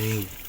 นี่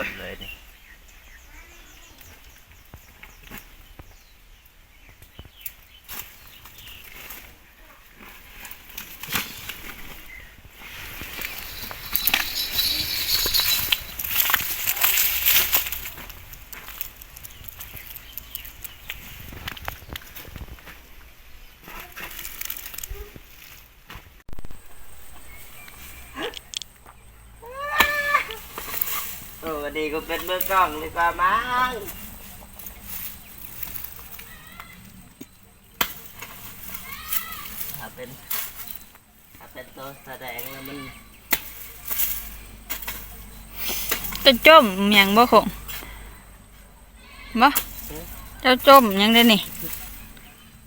เนาะกับคนเลยนี่โอ้ดีก็เป็นมือกล้องเลยกว่ามั้งถ้าเป็นถ้าเป็นตัวแสดงแล้วมันจะจมหยังบ่คงบ่เจ้าจมหยังได้นี่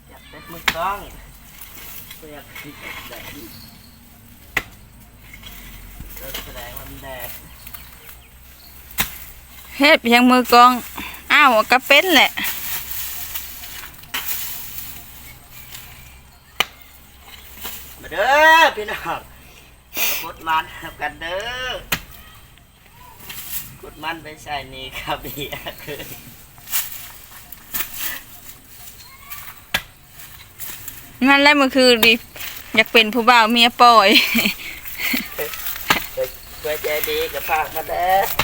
อยากเป็นมือกล้องก็อยากเป็นแดดตัวแสดงแล้วมันแดด เฮ็ดไปยังมือกอง อ้าวก็เป็นแหละมาเด้อพี่น้องกดมันกันเด้อกดมันไปใส่นี่ครับเบียร์คือนั่นแหละมันคือดิอยากเป็นผู้บ่าวเมียปล่อยเพื่อใจดีกับฝากมาเด้อจัก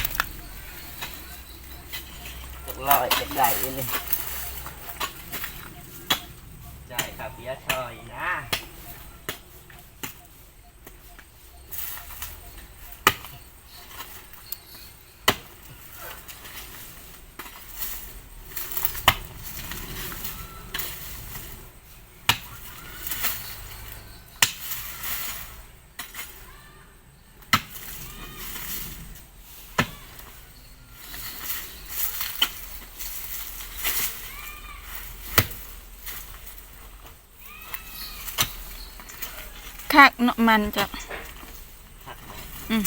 ลอยจะใหญ่เลยใช่ครับเบียร์ชอยนะ คักเนาะมันจะผักไหมอืม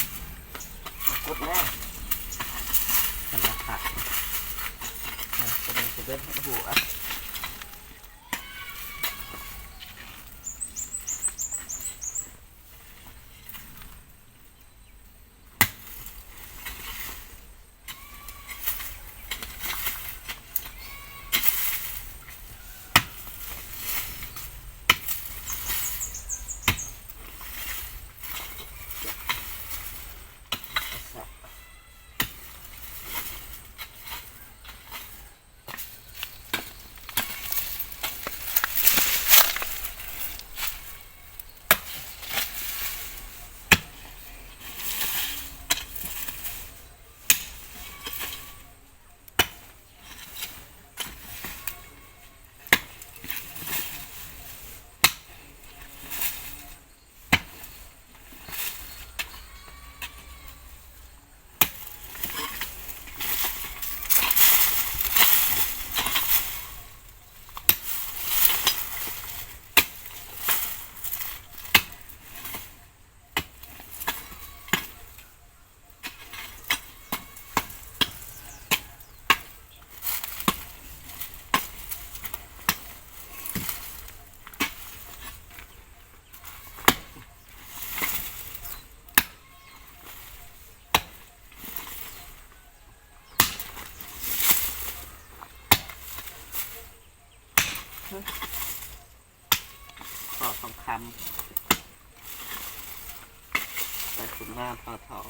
ใส่ขุนมาพอทอง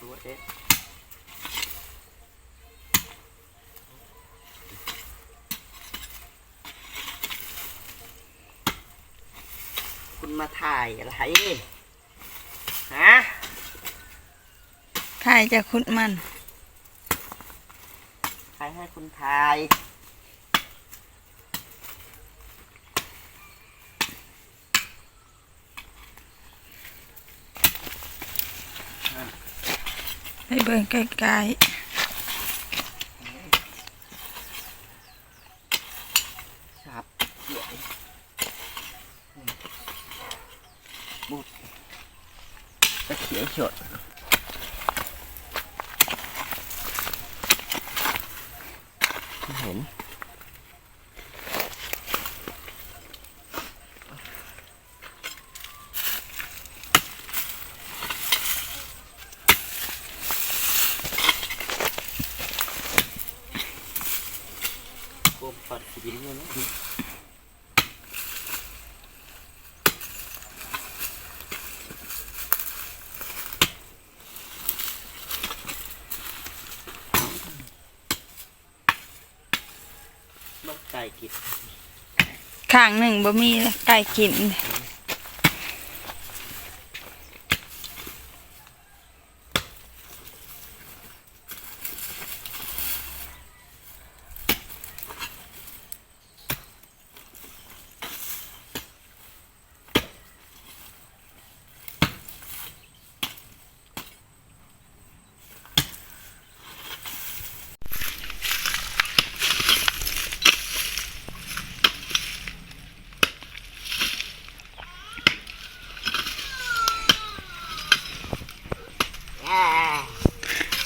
ตัวเอ๊ะคุณมาถ่ายอะไรฮะใครจะคุดมันใครให้คุณถ่าย เบิ่งใกล้ครับเดี๋ยวบุดตะเขียวฉดเห็น โคมปัดกินเลยนะนกไก่กิน ๆ ข้างหนึ่งบ่มีไก่กิน อ่า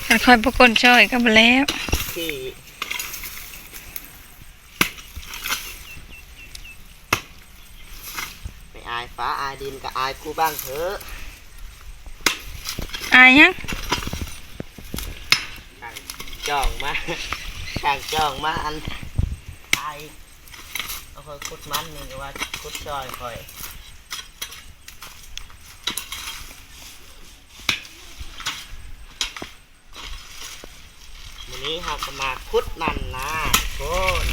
คันค่ อยประกนช่อยก็บ่แล้วที่ไม่อายฟ้าอายดินก็อายกูบ้างเถอะอายยังต่างจ้องมาต่างจ้องมาอันอายเอาคอยคุดมันนี่ก็ว่าคุดจอยคอย วันนี้เราก็มาคุดมันนะโคน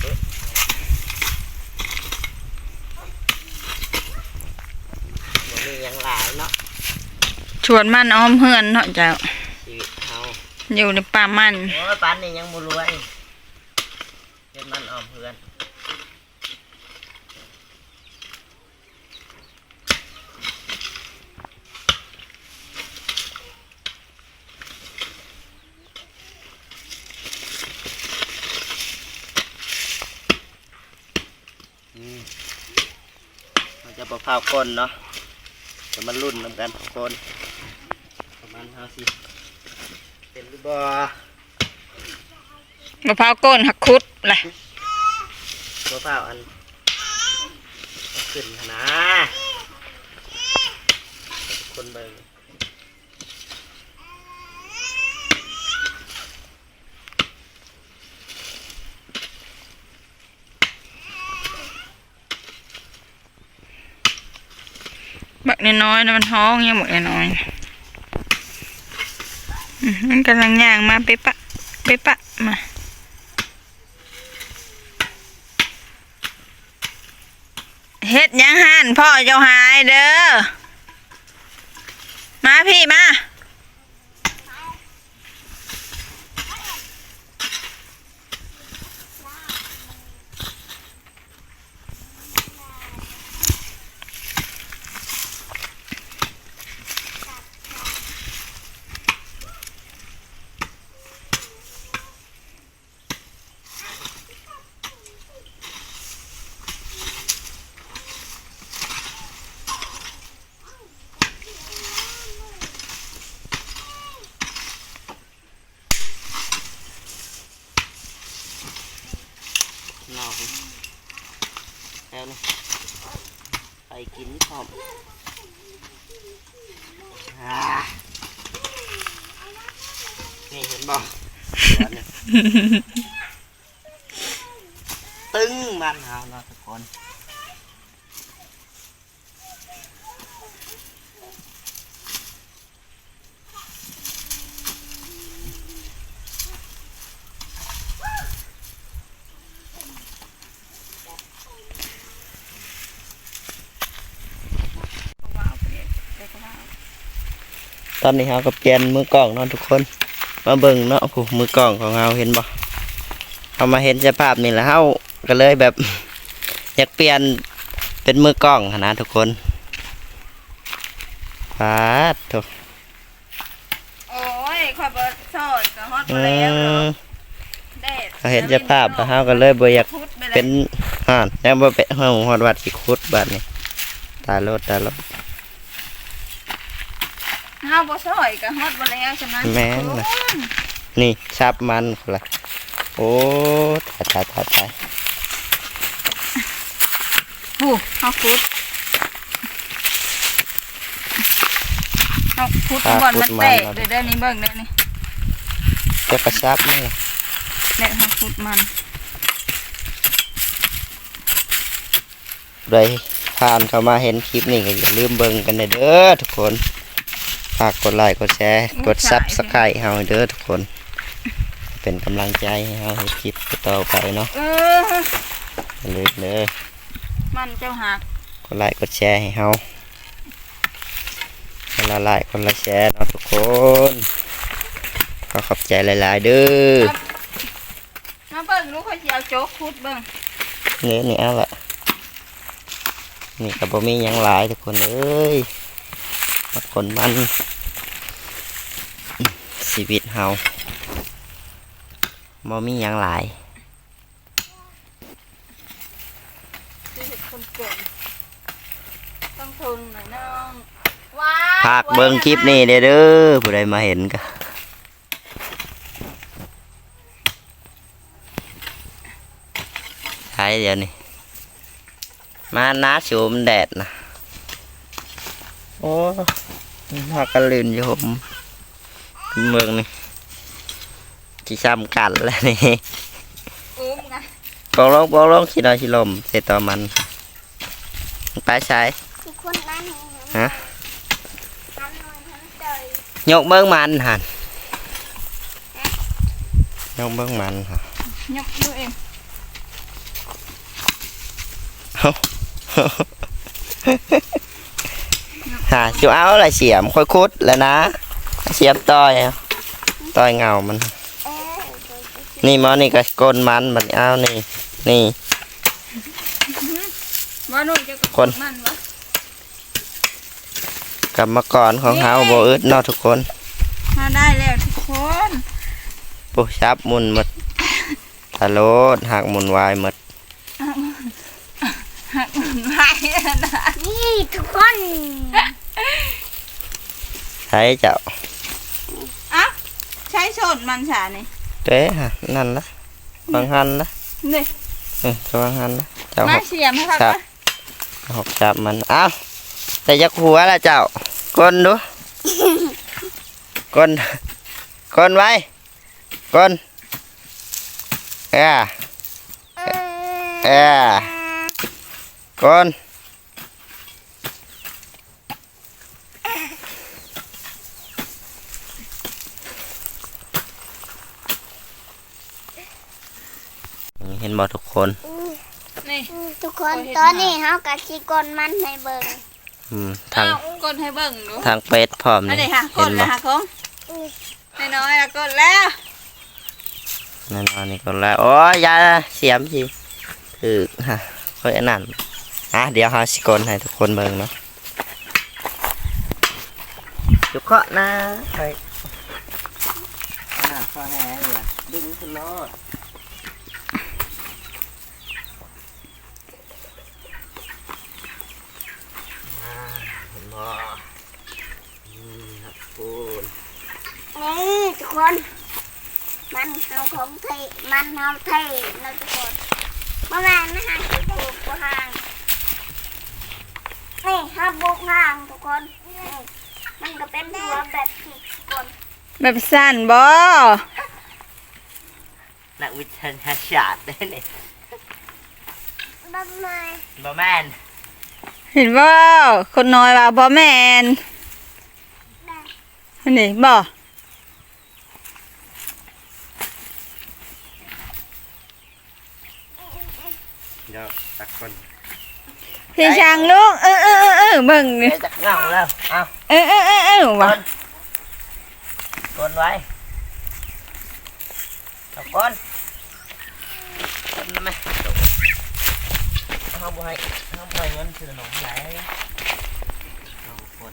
เอ๊ะวันนี้ยังหลายเนาะชวนมันอ้อมเฮือนเนาะเจ้าชีวิตเราอยู่ในป่ามันโอ้ยปันนี่ยังบุรวยเฮ็ดมันออมเพื่อนอืม เราจะประพาวก้นเนาะจะมารุ่นนำกันทุกคนประมาณห้าสิบเป็นรูปบ่มะพร้าวก้นหักคุดแหละมะพร้าวอันขึ้นนะคนเบิ่ง บักน้อยๆนะมันท้องยังบักน้อยๆมันกำลังย่างมาเปปะเปปะมาเฮ็ดยังหันพ่อเจ้าหายเด้อมาพี่มา กินพร้อมอ่าแกนี่เห็นบ่ตึงมันเฮาเนาะทุกคน ว้าวเปลี่ยนเด็กว้าว ต อนนี้เฮาก็เปลี่ยนมือกล้องเนาะทุกคน มาเบิ่งเนาะผู้มือกล้องของเฮาเห็นบ่เฮามาเห็นสภาพนี่แหละเฮาก็เลยแบบ อยากเปลี่ยนเป็นมือกล้องหั้นนะทุกคนฟาดทุกโอ้ยข่อยบ่ซอยก็ฮอดอืบ่แล้วเนาะมแดดเขาเห็นสภาพแล้วเฮาก็เลยบ่อยากพุดไปเลยเป็นห่านยังบ่เป็นเฮาฮอดวัดสิคุดบัดนี้ตายรถตายรถ เฮาบ่ซอยก็ฮอดบ่แล้วฉะนั้นแม่นน่ะ นี่ชับมันพุ่นละโอ้ตายตายตายตายผู้เฮาพุดเฮาพุดบ่อนมันแตกเดี๋ยวเดี๋ยวนี้เบิ่งเดี๋ยวนี้เจะกระชับนี่เนี่ยเฮาพุดมัน เลยผ่านเข้ามาเห็นคลิปนี้ก็อย่าลืมเบิ่งกันเด้อทุกคน ฝากกดไลค์กดแชร์ กดซับสไครต์เฮาเด้อทุกคน เป็นกำลังใจให้เฮาเฮ็ดคลิปต่อไปเนาะเอออย่าลืมเด้อมันเจ้าหักกดไลค์กดแชร์ให้เฮาคนละไลค์คนละแชร์เนาะทุกคนขอขอบใจหลายๆเด้อมาเบิ่งลูกข่อยสิเอาโจ๊กพุดเบิ่งนี่นี่เอาละนี่ก็บ่มีหยังหลายทุกคนเอ้ย มาคนมันชีวิตเฮาบ่มีหยังหลายชีวิตคนเก่งต้องทนหน่อยน้องว้าฝากเบิ่งคลิปนี้เด้อเด้อผู้ใดมาเห็นก็ใช่เดี๋ยวนี้มาน้าชูมแดดนะโอ้ พากันลื่นอยู่ผมเมืองนี่ที่ซ้ำกันแล้วนี่อุ้มไงปองลงปองลงชิลอยชิลมเสร็จต่อมันไปใช้ทุกคนนั่นฮะทำหน่อยทำใจยกเบิ้งมันหันยกเบิ้งมันฮะยกดูเองฮะจูเอาอะไรเสียมค่อยคุดแล้วนะเสียมต่อยเอาต่อยเงามันเอ๊ะนี่มอนี่ก็กลมันบัดเอานี่นี่ว่าหนุ่ยจะคนมันวะกรรมกรของเฮาบ่อึดเนาะทุกคนมาได้แล้วทุกคนปุ๊ชับหมุนหมดตะโลดหักหมุนวายหมด หักมันไม่ นะนี่ทุกคนใช้เจ้าอะใช้ชนมันฉานี่เต้ฮะนั่นละวางหันละนี่เออวางหันละเจ้าหไม่กเสียมให้ครับครับหกจับมันอ้าวแต่ยักหัวละเจ้าก้นดูก้นก้นไว้ก้นเอ้อเอ้อก้น เห็นบ่ทุกคนนี่ทุกคนตอนนี้เฮากะสิกลมันให้เบิ่งอืมทางเอากดให้เบิ่งดูทางเป็ดพร้อมอันนี่นี้ค่ะกเห็ดนเลบ่ยค่ะคงน้อยๆละกดแล้วนั่นอันนี้ก็แล้วโอ้ยอยาเสียมสิถือฮะค่อยอันนั้นอะเดี๋ยวหาสิกลให้ทุกคนเบิ่งเนาะจุกเคาะนะไปอ่าข้อแห้งเลยดึงขึ้นรถอ่าเห็นบ่อืมครับคุณ นี่ทุก คนมันเฮาของเทมันเฮาเทนะทุกคนบ่แม่นนะฮะสิบุกบ่ห่างนี่เฮาบุกห่างทุกคนนี่มันก็เป็นหัวแบบที่ทุกคนแบบสั้นบ่นักวิทยาศาสตร์ได้นี่บ๊ายบายบ่แม่นเห็นบ่คนน้อยว่าบ่แม่นอันนี้บ่ เดี๋ยวตักคนพี่ช่างลูกเออเออเออเออเบิ่งนี่เดี๋ยวจักเงาแล้วเอาเออเออเออเออว่ะกดไว้เอาก้อนกดไหมเอาบ่ให้เอาบ่ให้เงินซื้อขนมไหนเอาคน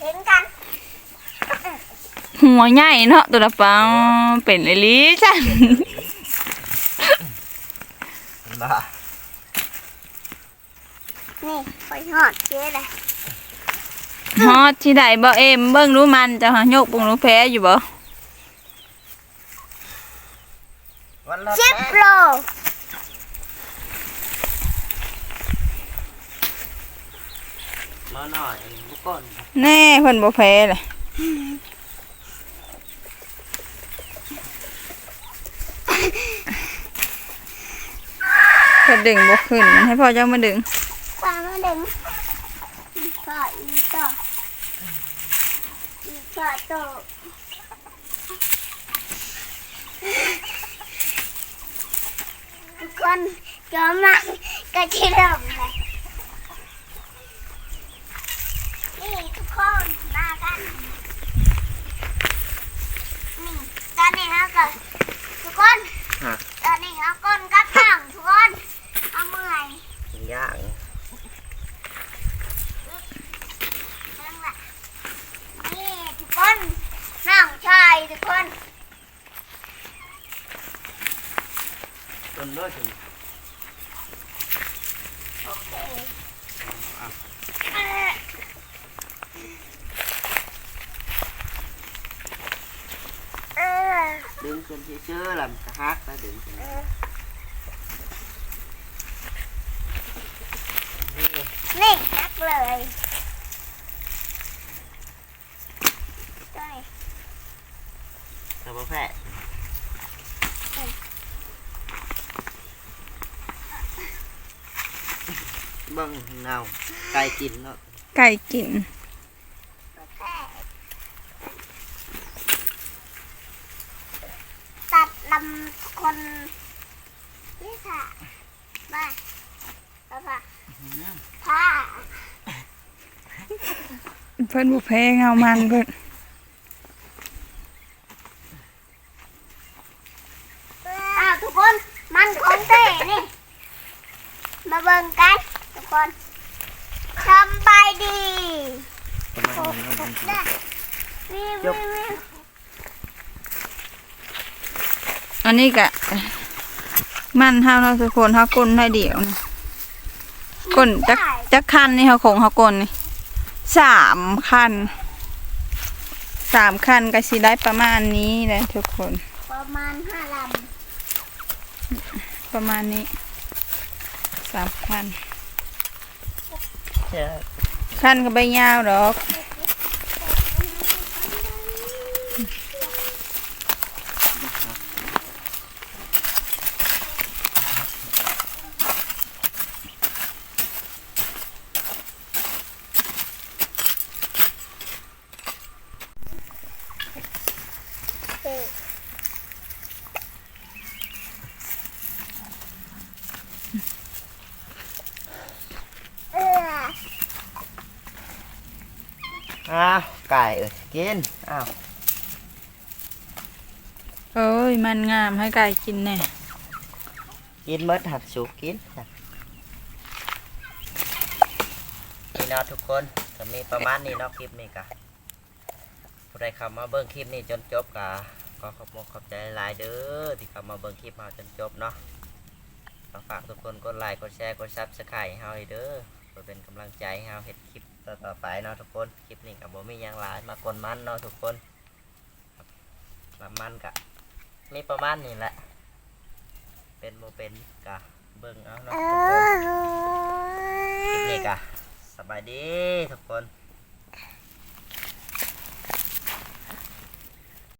เห็นกันหัวใหญ่เนาะตัวละปังเป็นเลยลิจัน บ้านี่ไปหอดเจ๊เลยฮอดที่ใดบ่เอ็มเบิ่งรู้มันจะหายกปุงรู้แพ้อยู่บ่วันละสิบโลมาหน่อยทุกคนแน่เพิ่นบ่แพ้เลย เพิ่นดึงบ่ขึ้นให้พ่อเจ้ามาดึงกว่ามาดึงอีกฝ่าอีกต่ออีกฝ่าต่อทุกคนจอมากระชิเริ่มเลยนี่ทุกคนมากันนี่ตอนนี้ฮะก็ทุกคนตอนนี้ฮะก้นกับหางทุกคนเอาเมื่อย ย่างนั่นแหละนี่ทุกคนน้องชายทุกคนต้นด้วยถึงโอเคเออดึงจนเชื่อๆ làm cả hát đã ดึงจน นี่นักเลยตัวนี้ sao bố phẹ bưng nào cay chín nó ไก่กินแค่ตัดลำคนนี่ค่ะบ้าแล้วค่ะผ้า เพิ่นบ่แพ้เงามันเพิ่นอ้าวทุกคนมันของเต้นี่ มาเบิ่งกันทุกคนสำบายดี Cái này nó bằng นะวิววิววิวอันนี้ก็มันเฮาเนาะทุกคนเฮากลนได้เดียวนะกลนจักจักคันนี่เฮาของเฮากลนี่ สามคันสามคันก็สิได้ประมาณนี้แหละทุกคน ประมาณห้าลประมาณนี้สามคัน Dạ. คันก็ใบยาวดอกำเต้เออ à cải ở kiên à เอ้ยมันงาม ให้ไก่กินแน่ kiên mất hạt số kiên นี่เนาะทุกคนจะมีประมาณนี้เนาะคลิปนี้กะผู้ใดเข้ามาเบิ่งคลิปนี้จนจบกะก็ขอบคุณขอบใจหลายเด้อที่เข้ามาเบิ่งคลิปเราจนจบเนาะฝากทุกคนกดไลค์กดแชร์กดซับสไครต์เฮาเด้อเพื่อเป็นกำลังใจให้เฮาเฮ็ดคลิปต่อไปเนาะทุกคนคลิปนี้กับบ่มียังหลายมากวนมันเนาะทุกคนรับละมันกะ มีประมาณนี้แหละ เป็นโมเป็นกะเบิ่งเอาเนาะเอทุกคนอคลิปนี้กะสบายดีทุกคน